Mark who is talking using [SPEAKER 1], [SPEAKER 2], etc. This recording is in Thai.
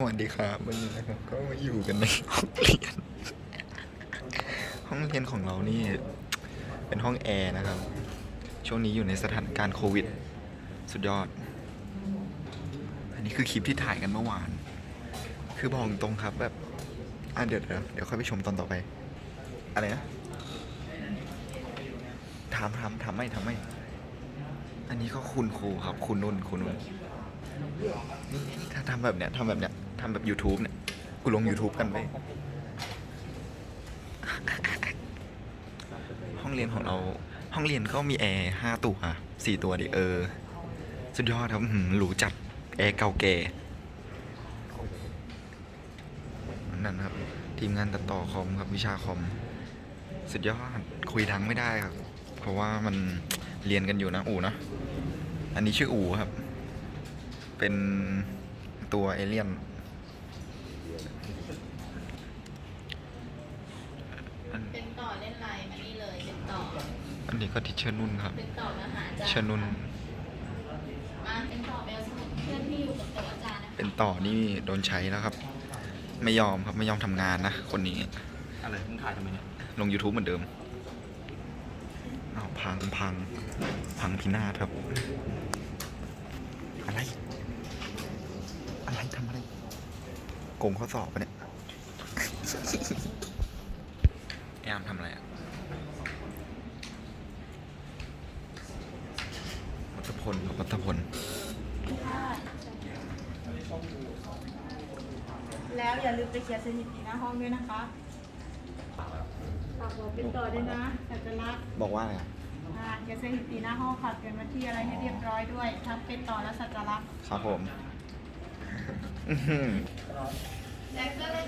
[SPEAKER 1] สวัสดีครับวันนี้นะครับก็มาอยู่กันในห้องเรียน ห้องเรียนของเรานี่เป็นห้องแอร์นะครับ ช่วงนี้อยู่ในสถานการณ์โควิด สุดยอด อันนี้คือคลิปที่ถ่ายกันเมื่อวาน คือบอกตรงครับแบบอะเดี๋ยวเดี๋ยวเดี๋ยวค่อยไปชมตอนต่อไป อะไรนะถามถามถามไม่ถามไม่ อันนี้ก็คุณครูครับ คุณนุ่นคุณนุ่นนี่ถ้าทำแบบเนี้ยทำแบบเนี้ยำแบบ YouTube เนี่ย กูลง YouTube กันไป ห้องเรียนของเรา ห้องเรียนก็มีแอร์ห้าตัวสี่ตัวดิเออ สุดยอดครับหือหรูจัด แอร์เก่าแก่นั่นครับ ทีมงานตัดต่อคอมครับวิชาคอม สุดยอด คุยดังไม่ได้ครับ เพราะว่ามันเรียนกันอยู่นะอู่นะ อันนี้ชื่ออู่ครับ เป็นตัวเอเลี่ยน
[SPEAKER 2] เป็นต่อเล่นไลน์มานี่เลยเป็นต่อ
[SPEAKER 1] อันนี้ก็ทิเชอร์นุ่นครับ
[SPEAKER 2] เป็นต่อมาหาอาจารย์
[SPEAKER 1] เชอร์นุ่น
[SPEAKER 2] มาเป็นต่อไปเอาสมุดเพื่อนที่อยู่กับโต๊ะอาจารย์นะคะ
[SPEAKER 1] เป็นต่อนี่โดนใช้แล้วครับ ไม่ยอมครับไม่ยอมทำงานนะคนนี้
[SPEAKER 3] อะไรมึงถ่ายทำไมเนี่ย
[SPEAKER 1] ลง YouTube เหมือนเดิมเอาวพังพังพังพินาศครับ อะไร อะไรทำอะไรโกงข้อสอบปะเนี่ย แอมทำอะไรอะวัตพลครับวัตพล
[SPEAKER 4] แล้วอย่าลืมไปเขียนสถิติหน้าห้องด้วยนะคะฝากบอกเป็นต่อด้วยนะสัญลักษณ์
[SPEAKER 1] บอกว่าอะไรอะ
[SPEAKER 4] อ่าเขียนสถิติหน้าห้องค่ะเขียนวันที่อะไรให้เรียบร้อยด้วยทั้งเป็นต่อและสัญลักษณ์
[SPEAKER 1] ครับผมอื้อหือ
[SPEAKER 2] แจ็คก็เล